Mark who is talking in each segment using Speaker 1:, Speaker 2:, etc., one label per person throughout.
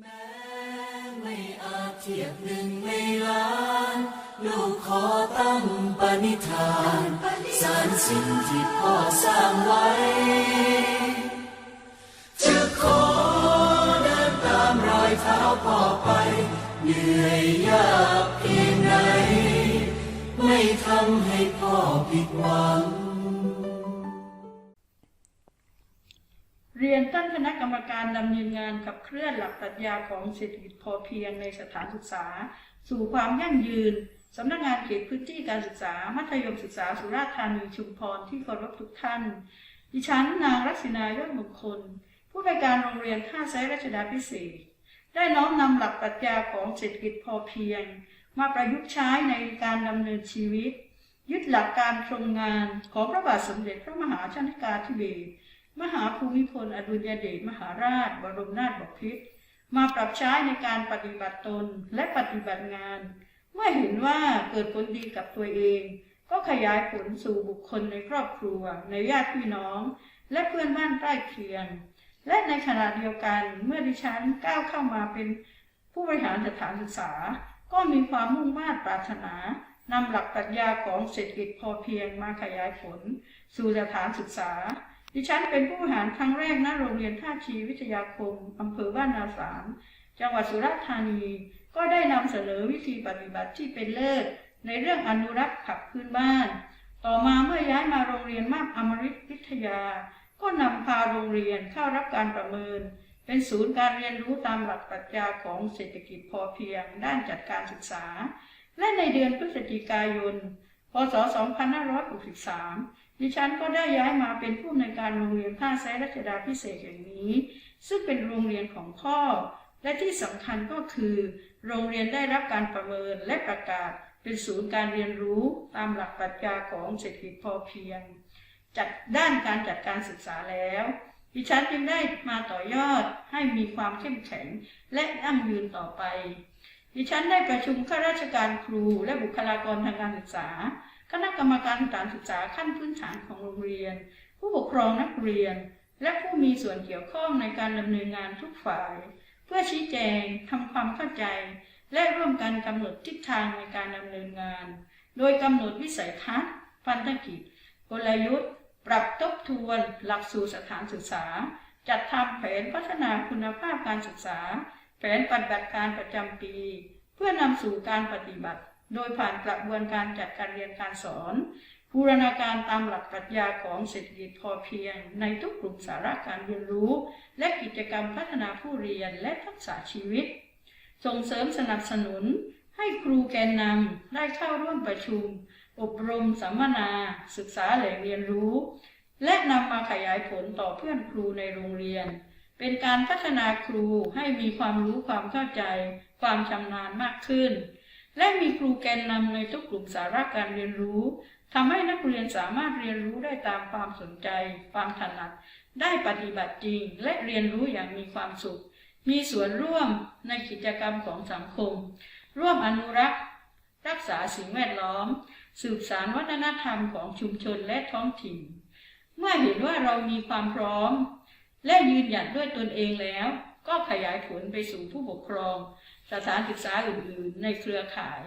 Speaker 1: แม้ไม่อาจเทียบหนึ่งในล้าน ลูกขอตั้งปณิธานสารสิ่งที่พ่อสร้างไว้ จะขอเดินตามรอยเท้าพ่อไป เหนื่อยยากเพียงไหน ไม่ทำให้พ่อผิดหวัง
Speaker 2: คณะกรรมการดำเนินงานขับเคลื่อนหลักปรัชญาของเศรษฐกิจพอเพียงในสถานศึกษา สู่ความยั่งยืนสำนักงานเขตพื้นที่การศึกษา มัธยมศึกษาสุราษฎร์ธานีชุมพรที่เคารพทุกท่าน ดิฉันนางรัศนายอดมงคล ผู้บริการโรงเรียนท่าไซรัชดาพิเศษ ได้น้อมนำหลักปรัชญาของเศรษฐกิจพอเพียง มาประยุกต์ใช้ในการดำเนินชีวิต ยึดหลักการทรงงานของพระบาทสมเด็จพระมหาชนกาธิเบศร มหาภูมิพล อดุลยเดชมหาราช บรมนาถบพิตรมาปรับใช้ในการปฏิบัติตนและปฏิบัติงาน เมื่อเห็นว่าเกิดผลดีกับตัวเอง ก็ขยายผลสู่บุคคลในครอบครัว ในญาติพี่น้อง และเพื่อนบ้านใกล้เคียง และในขณะเดียวกันเมื่อดิฉันก้าวเข้ามาเป็นผู้บริหารสถานศึกษา ก็มีความมุ่งมา่ปรารถนานำหลักปรัชญาของเศรษฐกิจพอเพียงมาขยายผล สู่สถานศึกษา ดิฉันเป็นผู้หารครั้งแรกณโรงเรียนท่าชีวิทยาคมอำเภอบ้านนาสาม จังหวัดสุราษฎร์ธานี ก็ได้นำเสนอวิธีปฏิบัติที่เป็นเลิศในเรื่องอนุรักษ์ขับพื้นบ้าน ต่อมาเมื่อย้ายมาโรงเรียนมาบอมฤตวิทยา ก็นำพาโรงเรียนเข้ารับการประเมิน เป็นศูนย์การเรียนรู้ตามหลักปรัชญาของเศรษฐกิจพอเพียง ด้านจัดการศึกษา และในเดือนพฤศจิกายน พศ 2563 ดิฉันก็ได้ย้ายมาเป็นผู้ในวยการโรงเรียนท่าไซรัชดาพิเศษแห่งนี้ ซึ่งเป็นโรงเรียนของพ่อ และที่สำคัญก็คือ โรงเรียนได้รับการประเมินและประกาศเป็นศูนย์การเรียนรู้ตามหลักปรัชญาของเศรษฐกิจพอเพียง จัดด้านการจัดการศึกษาแล้ว ดิฉันจึงได้มาต่อยอดให้มีความเข้มแข็งและยั่งยืนต่อไป ดิฉันได้ประชุมข้าราชการครูและบุคลากรทางการศึกษา คณะกรรมการสถานศึกษาขั้นพื้นฐานของโรงเรียน ผู้ปกครองนักเรียน และผู้มีส่วนเกี่ยวข้องในการดำเนินงานทุกฝ่าย เพื่อชี้แจงทำความเข้าใจ และร่วมกันกำหนดทิศทางในการดำเนินงาน โดยกำหนดวิสัยทัศน์พันธกิจกลยุทธ์ ปรับทบทวน หลักสูตรสถานศึกษา จัดทำแผนพัฒนาคุณภาพการศึกษา แผนปฏิบัติการประจำปี เพื่อนำสู่การปฏิบัติ โดยผ่านกระบวนการจัดการเรียนการสอนบูรณาการตามหลักปรัชญาของเศรษฐกิจพอเพียง ในทุกกลุ่มสาระการเรียนรู้ และกิจกรรมพัฒนาผู้เรียนและทักษะชีวิต ส่งเสริมสนับสนุน ให้ครูแกนนำได้เข้าร่วมประชุม อบรมสัมมนา ศึกษาแหล่งเรียนรู้ และนำมาขยายผลต่อเพื่อนครูในโรงเรียน เป็นการพัฒนาครูให้มีความรู้ความเข้าใจ ความชำนาญมากขึ้น และมีครูแกนนำในทุกกลุ่มสาระการเรียนรู้ทำให้นักเรียนสามารถเรียนรู้ได้ตามความสนใจ ความถนัด ได้ปฏิบัติจริง และเรียนรู้อย่างมีความสุข มีส่วนร่วมในกิจกรรมของสังคม ร่วมอนุรักษ์ รักษาสิ่งแวดล้อม สืบสานวัฒนธรรมของชุมชนและท้องถิ่น เมื่อเห็นว่าเรามีความพร้อม และยืนหยัดด้วยตนเองแล้ว ก็ขยายผลไปสู่ผู้ปกครอง สถานศึกษาอื่นๆ ในเครือข่าย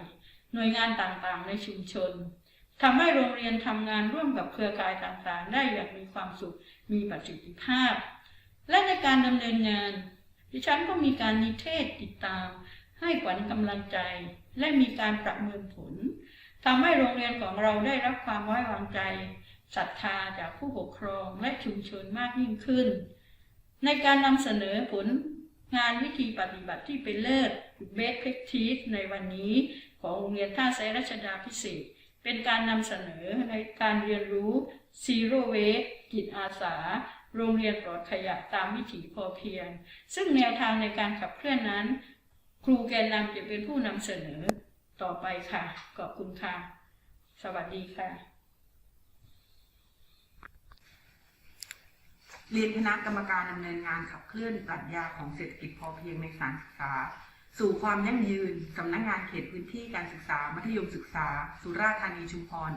Speaker 2: หน่วยงานต่างๆ ในชุมชนทำให้โรงเรียนทำงานร่วมกับเครือข่ายต่างๆ ได้อย่างมีความสุขมีประสิทธิภาพ และในการดำเนินงาน ดิฉันก็มีการนิเทศติดตาม ให้ขวัญกำลังใจ และมีการประเมินผลทำให้โรงเรียนของเราได้รับความไว้วางใจศรัทธาจากผู้ปกครองและชุมชนมากยิ่งขึ้น ในการนำเสนอผล งานวิธีปฏิบัติที่เป็นเลิศ Best Practice ในวันนี้ของโรงเรียนท่าไซรัชดาพิเศษ เป็นการนำเสนอในการเรียนรู้ Zero Waste จิตอาสา โรงเรียนปลอดขยะตามวิถีพอเพียง ซึ่งแนวทางในการขับเคลื่อนนั้น ครูแกนนำจะเป็นผู้นำเสนอต่อไปค่ะ ขอบคุณค่ะ สวัสดีค่ะ
Speaker 3: เรียนคณะกรรมการดำเนินงานขับเคลื่อนปรัชญาของเศรษฐกิจพอเพียงในสถานศึกษา สู่ความยั่งยืนสำนักงานเขตพื้นที่การศึกษา มัธยมศึกษา สุราษฎร์ธานีชุมพร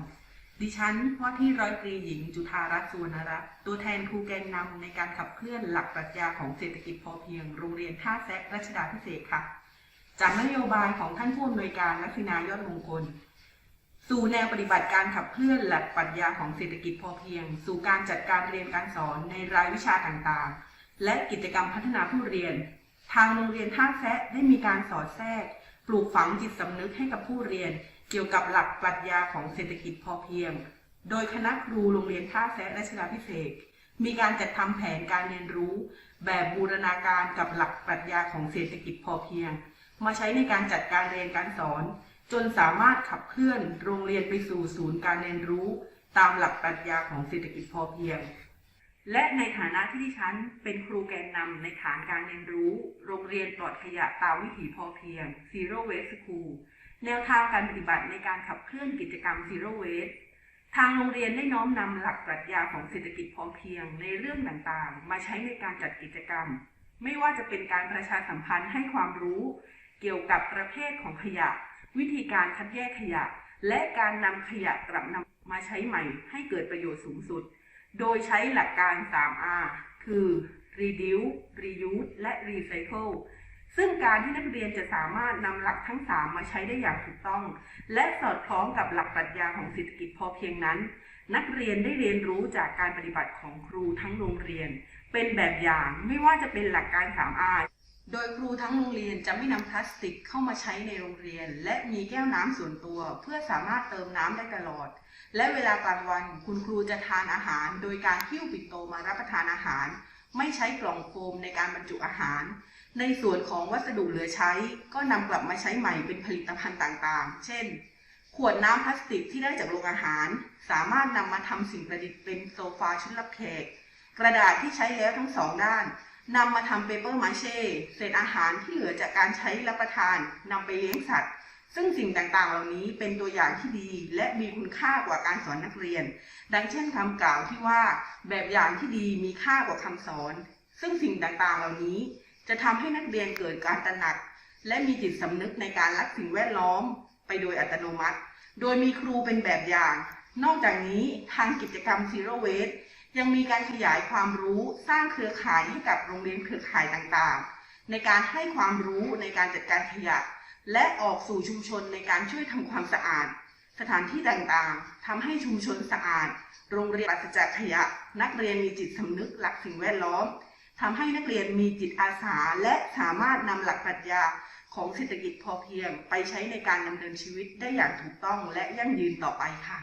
Speaker 3: ดิฉันว่าที่ร้อยตรีหญิงจุธารัตน์สุวรรณรัตน์ตัวแทนครูแกนนำในการขับเคลื่อนหลักปรัชญาของเศรษฐกิจพอเพียง โรงเรียนท่าแซะรัชดาพิเศษค่ะ จากนโยบายของท่านผู้อำนวยการลักษณายอดมงคล สู่แนวปฏิบัติการขับเคลื่อนหลักปรัชญาของเศรษฐกิจพอเพียง สู่การจัดการเรียนการสอนในรายวิชาต่างๆ และกิจกรรมพัฒนาผู้เรียน ทางโรงเรียนท่าแซะได้มีการสอดแทรก ปลูกฝังจิตสำนึกให้กับผู้เรียน เกี่ยวกับหลักปรัชญาของเศรษฐกิจพอเพียง โดยคณะครูโรงเรียนท่าแซะรัชดาพิเศษมีการจัดทำแผนการเรียนรู้ แบบบูรณาการกับหลักปรัชญาของเศรษฐกิจพอเพียง มาใช้ในการจัดการเรียนการสอน จนสามารถขับเคลื่อนโรงเรียนไปสู่ศูนย์การเรียนรู้ ตามหลักปรัชญาของเศรษฐกิจพอเพียง และในฐานะที่ดิฉันเป็นครูแกนนำในฐานการเรียนรู้ โรงเรียนปลอดขยะตามวิถีพอเพียง Zero Waste School แนวทางการปฏิบัติในการขับเคลื่อนกิจกรรม Zero Waste ทางโรงเรียนได้น้อมนำหลักปรัชญาของเศรษฐกิจพอเพียงในเรื่องต่างๆ มาใช้ในการจัดกิจกรรม ไม่ว่าจะเป็นการประชาสัมพันธ์ให้ความรู้ เกี่ยวกับประเภทของขยะ วิธีการคัดแยกขยะ และการนำขยะกลับนำมาใช้ใหม่ให้เกิดประโยชน์สูงสุด โดยใช้หลักการ 3R คือ reduce reuse และ recycle ซึ่งการที่นักเรียนจะสามารถนำหลักทั้ง 3 มาใช้ได้อย่างถูกต้อง และสอดคล้องกับหลักปรัชญาของเศรษฐกิจพอเพียงนั้น นักเรียนได้เรียนรู้จากการปฏิบัติของครูทั้งโรงเรียน เป็นแบบอย่างไม่ว่าจะเป็นหลักการ 3R โดยครูทั้งโรงเรียนจะไม่นำพลาสติกเข้ามาใช้ในโรงเรียน และมีแก้วน้ำส่วนตัว เพื่อสามารถเติมน้ำได้ตลอด และเวลากลางวันคุณครูจะทานอาหาร โดยการหิ้วปิ่นโตมารับประทานอาหาร ไม่ใช้กล่องโฟมในการบรรจุอาหาร ในส่วนของวัสดุเหลือใช้ ก็นำกลับมาใช้ใหม่เป็นผลิตภัณฑ์ต่างๆ เช่น ขวดน้ำพลาสติกที่ได้จากโรงอาหาร สามารถนำมาทำสิ่งประดิษฐ์เป็นโซฟาชุดรับแขก กระดาษที่ใช้แล้วทั้งสองด้าน นำมาทำเปเปอร์มาเช่เศษอาหารที่เหลือจากการใช้รับประทานนำไปเลี้ยงสัตว์ ซึ่งสิ่งต่างๆ เหล่านี้เป็นตัวอย่างที่ดีและมีคุณค่ากว่าการสอนนักเรียน ดังเช่นคำกล่าวที่ว่า แบบอย่างที่ดีมีค่ากว่าคำสอน ซึ่งสิ่งต่างๆ เหล่านี้ จะทำให้นักเรียนเกิดการตระหนัก และมีจิตสำนึกในการรักสิ่งแวดล้อม ไปโดยอัตโนมัติ โดยมีครูเป็นแบบอย่าง นอกจากนี้ทางกิจกรรม Zero Waste ยังมีการขยายความรู้สร้างเครือข่ายให้กับโรงเรียนเครือข่ายต่างๆ ในการให้ความรู้ในการจัดการขยะ และออกสู่ชุมชนในการช่วยทำความสะอาด สถานที่ต่างๆทำให้ชุมชนสะอาด โรงเรียนปราศจากขยะ นักเรียนมีจิตสำนึกหลักสิ่งแวดล้อมทำให้นักเรียนมีจิตอาสาและสามารถนำหลักปรัชญาของเศรษฐกิจพอเพียง ไปใช้ในการดำเนินชีวิตได้อย่างถูกต้องและยั่งยืนต่อไปค่ะ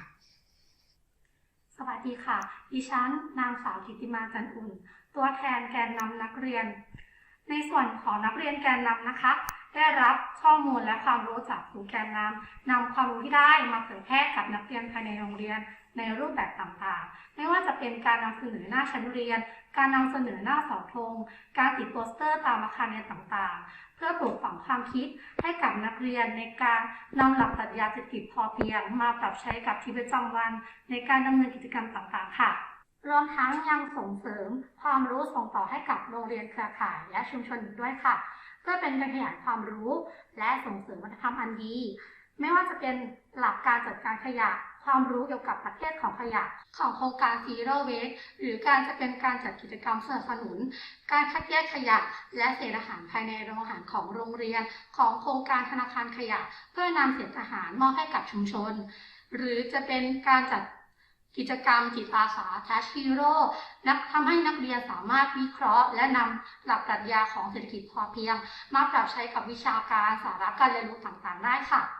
Speaker 4: สวัสดีค่ะ ดิฉันนางสาวธิติมาจันอุ่น ตัวแทนแกนนำนักเรียน ในส่วนของนักเรียนแกนนำนะคะ ได้รับข้อมูลและความรู้จากครูแกนนำนำความรู้ที่ได้มาเผยแพร่กับนักเรียนภายในโรงเรียนในรูปแบบต่างๆ ไม่ว่าจะเป็นการนำเสนอหน้าชั้นเรียน การนำเสนอหน้าเสาธง การติดโปสเตอร์ตามอาคารเรียนต่างๆ พื่อปลูกฝังความคิดให้กับนักเรียนในการนำหลักปรัชญาเศรษฐกิจพอเพียง มาปรับใช้กับชีวิตประจำวัน ในการดำเนินกิจกรรมต่างๆ ค่ะรวมทั้งยังส่งเสริมความรู้ส่งต่อให้กับโรงเรียนเครือข่ายและชุมชนอีกด้วยค่ะ เพื่อเป็นการขยายความรู้ และส่งเสริมวัฒนธรรมอันดี ไม่ว่าจะเป็นหลักการจัดการขยะ ความรู้เกี่ยวกับประเภทของขยะ ของโครงการ Zero Waste หรือการจะเป็นการจัดกิจกรรมสนับสนุน การคัดแยกขยะ และเศษอาหารภายในโรงอาหารของโรงเรียน ของโครงการธนาคารขยะ เพื่อนำเศษอาหารมอบให้กับชุมชน หรือจะเป็นการจัดกิจกรรมจิตอาสา Touch Hero นักทำให้นักเรียนสามารถวิเคราะห์ และนำหลักปรัชญาของเศรษฐกิจพอเพียง มาปรับใช้กับวิชาการสาระการเรียนรู้ต่างๆ ได้ค่ะ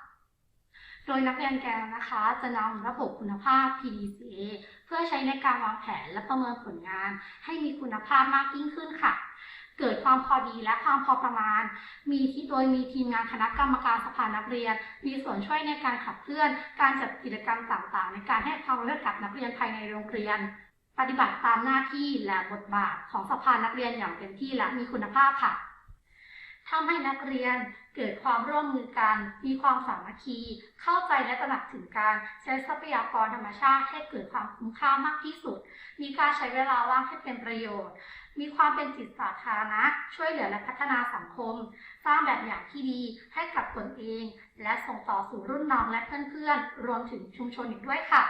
Speaker 4: ดยนักเรียนแกนนะคะจะนำระบบคุณภาพ PDCA เพื่อใช้ในการวางแผนและประเมินผลงาน ให้มีคุณภาพมากยิ่งขึ้นค่ะ เกิดความพอดีและความพอประมาณ มีที่โดยมีทีมงานคณะกรรมการสภานักเรียน มีส่วนช่วยในการขับเคลื่อน การจัดกิจกรรมต่างๆ ในการให้ความรู้กับนักเรียนภายในโรงเรียน ปฏิบัติตามหน้าที่และบทบาทของสภานักเรียนอย่างเต็มที่และมีคุณภาพค่ะทำให้นักเรียน เกิดความร่วมมือกัน มีความสามัคคี เข้าใจและตระหนักถึงการใช้ทรัพยากรธรรมชาติให้เกิดความคุ้มค่ามากที่สุด มีการใช้เวลาว่างให้เป็นประโยชน์ มีความเป็นจิตสาธารณะ ช่วยเหลือและพัฒนาสังคม สร้างแบบอย่างที่ดีให้กับตนเอง และส่งต่อสู่รุ่นน้องและเพื่อนๆ รวมถึงชุมชนอีกด้วยค่ะ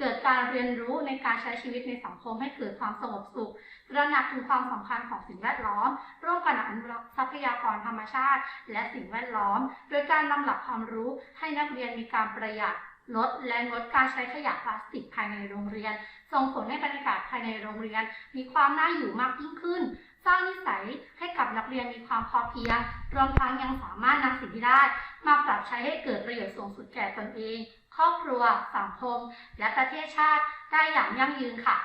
Speaker 4: เกิดการเรียนรู้ในการใช้ชีวิตในสังคมให้เกิดความสงบสุขตระหนักถึงความสำคัญของสิ่งแวดล้อม ร่วมกันอนุรักษ์ทรัพยากรธรรมชาติ และสิ่งแวดล้อม โดยการนำหลักความรู้ให้นักเรียนมีการประหยัดลดและงดการใช้ขยะพลาสติกภายในโรงเรียน ส่งผลให้บรรยากาศภายในโรงเรียน มีความน่าอยู่มากยิ่งขึ้น สร้างนิสัยให้กับนักเรียนมีความพอเพียง รวมทั้งยังสามารถนำสิ่งที่ได้ มาปรับใช้ให้เกิดประโยชน์สูงสุดแก่ตนเอง ครอบครัว สังคม และประเทศชาติได้อย่างยั่งยืนค่ะ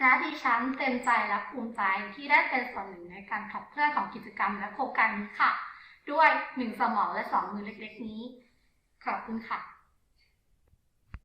Speaker 4: และดิฉันเต็มใจและภูมิใจที่ได้เป็นส่วนหนึ่งในการขับเคลื่อนของกิจกรรมและโครงการนี้ค่ะ ด้วยหนึ่งสมองและสองมือเล็กๆนี้ ขอบคุณค่ะ